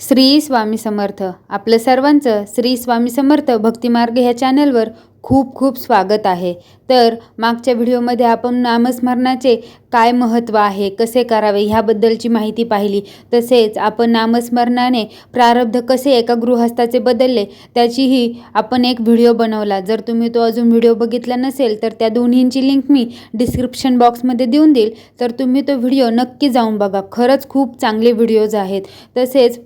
श्री स्वामी समर्थ. आपलं सर्वांचं श्री स्वामी समर्थ भक्तिमार्ग ह्या चॅनलवर खूप खूप स्वागत आहे. तर मागच्या व्हिडिओमध्ये आपण नामस्मरणाचे काय महत्त्व आहे कसे करावे ह्याबद्दलची माहिती पाहिली. तसेच आपण नामस्मरणाने प्रारब्ध कसे एका गृहस्थाचे बदलले त्याचीही आपण एक व्हिडिओ बनवला. जर तुम्ही तो अजून व्हिडिओ बघितला नसेल तर त्या दोन्हींची लिंक मी डिस्क्रिप्शन बॉक्समध्ये देऊन देईल. तर तुम्ही तो व्हिडिओ नक्की जाऊन बघा. खरंच खूप चांगले व्हिडिओज आहेत. तसेच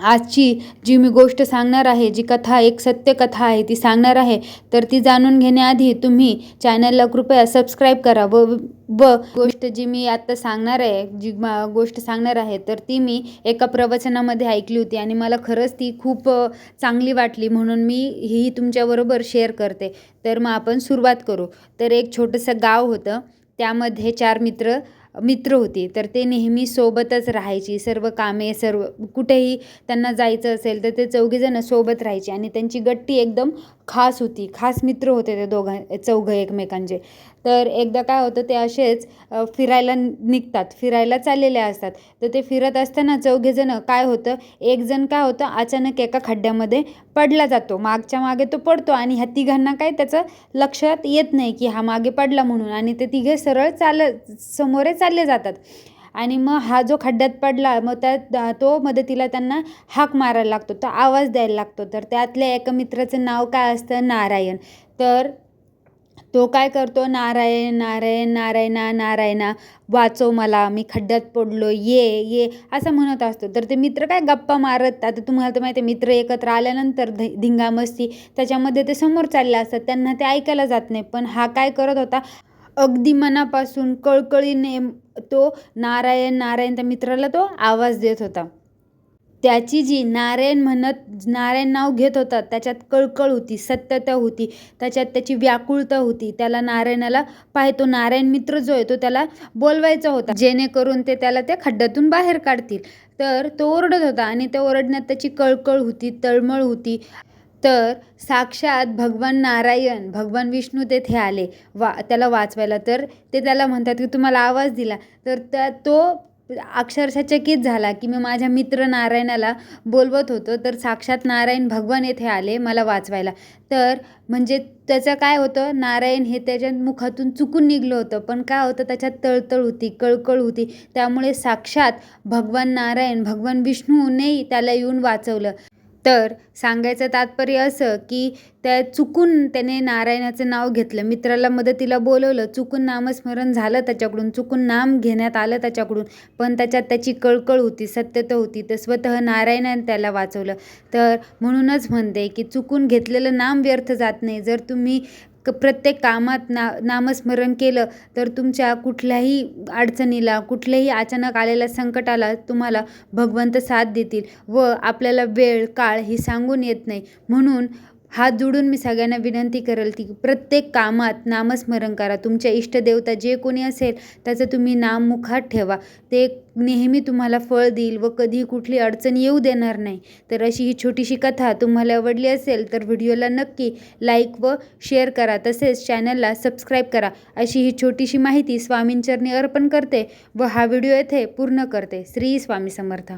आजची जी मी गोष्ट सांगणार आहे जी कथा एक सत्य कथा आहे ती सांगणार आहे तर ती जाणून घेण्याआधी तुम्ही चॅनलला कृपया सबस्क्राईब करा व व गोष्ट जी मी आत्ता सांगणार आहे जी मा- गोष्ट सांगणार आहे तर ती मी एका प्रवचनामध्ये ऐकली होती आणि मला खरंच ती खूप चांगली वाटली म्हणून मी ही तुमच्याबरोबर शेअर करते. तर मग आपण सुरुवात करू. तर एक छोटंसं गाव होतं. त्यामध्ये चार मित्र मित्र होती. तर ते नेहमी सोबतच राहायची. सर्व कामे सर्व कुठेही त्यांना जायचं असेल तर ते चौघीजणं सोबत राहायचे. आणि त्यांची गट्टी एकदम खास होती. खास मित्र होते ते दोघां चौघं एकमेकांचे. तर एकदा काय होतं ते असेच फिरायला निघतात फिरायला चाललेले असतात. तर ते फिरत असताना चौघेजणं काय होतं एकजण काय होतं अचानक एका खड्ड्यामध्ये पडला जातो. मागच्या मागे तो पडतो आणि ह्या तिघांना काय त्याचं लक्षात येत नाही की हा मागे पडला म्हणून आणि ते तिघे सरळ चाल समोरे चालले जातात. आणि मग हा जो खड्ड्यात पडला मग त्या तो मदतीला त्यांना हाक मारायला लागतो तो आवाज द्यायला लागतो. तर त्यातल्या एका मित्राचं नाव काय असतं नारायण. तर तो काय करतो? नारायण नारायण नारायणा नारायणा वाचव मला मी खड्ड्यात पडलो ये ये असं म्हणत असतो. तर ते मित्र काय गप्पा मारत आता तुम्हाला तर माहिती आहे मित्र एकत्र आल्यानंतर ध धिंगामस्ती त्याच्यामध्ये ते समोर चालले असतात. त्यांना ते ऐकायला जात नाही. पण हा काय करत होता? अगदी मनापासून कळकळीने तो नारायण नारायण त्या मित्राला तो आवाज देत होता. त्याची जी नारायण म्हणत नारायण नाव घेत होता त्याच्यात कळकळ होती सत्यता होती त्याच्यात त्याची व्याकुळता होती. त्याला नारायणाला पाहे तो नारायण मित्र जो आहे तो त्याला बोलवायचा होता. जेणेकरून ते त्याला त्या खड्ड्यातून बाहेर काढतील. तर तो ओरडत होता आणि त्या ओरडण्यात त्याची कळकळ होती तळमळ होती. तर साक्षात भगवान नारायण भगवान विष्णू तेथे आले. वा त्याला वाचवायला तर ते त्याला म्हणतात की तुम्हाला आवाज दिला. तर त्या तो अक्षरशः चकित झाला की मी माझ्या मित्र नारायणाला बोलवत होतो. तर साक्षात नारायण भगवान येथे आले मला वाचवायला. तर म्हणजे त्याचं काय होतं? नारायण हे त्याच्या मुखातून चुकून निघलं होतं. पण काय होतं? त्याच्यात तळतळ होती कळकळ होती. त्यामुळे साक्षात भगवान नारायण भगवान विष्णूने त्याला येऊन वाचवलं. तर सांगायचं तात्पर्य असं की त्या चुकून त्याने नारायणाचं नाव घेतलं. मित्राला मदतीला बोलवलं. चुकून नामस्मरण झालं त्याच्याकडून. चुकून नाम घेण्यात आलं त्याच्याकडून. पण त्याच्यात त्याची कळकळ होती सत्यता होती. तर स्वतः नारायणाने त्याला वाचवलं. तर म्हणूनच म्हणते की चुकून घेतलेलं नाम व्यर्थ जात नाही. जर तुम्ही क प्रत्येक कामात ना नामस्मरण केलं तर तुमच्या कुठल्याही अडचणीला कुठल्याही अचानक आलेल्या संकटाला तुम्हाला भगवंत साथ देतील व आपल्याला वेळ काळ ही सांगून येत नाही. म्हणून हात जोडून मी सगळ्यांना विनंती करेल की प्रत्येक कामात नामस्मरण करा तुमच्या इष्टदेवता जे कोणी असेल त्याचं तुम्ही नाम मुखात ठेवा. ते नेहमी तुम्हाला फळ देईल व कधी कुठली अडचण येऊ देणार नाही. तर अशी ही छोटीशी कथा तुम्हाला आवडली असेल तर व्हिडिओला नक्की लाईक व शेअर करा. तसेच चॅनलला सबस्क्राईब करा. अशी ही छोटीशी माहिती स्वामींचरणी अर्पण करते व हा व्हिडिओ येथे पूर्ण करते. श्री स्वामी समर्थ.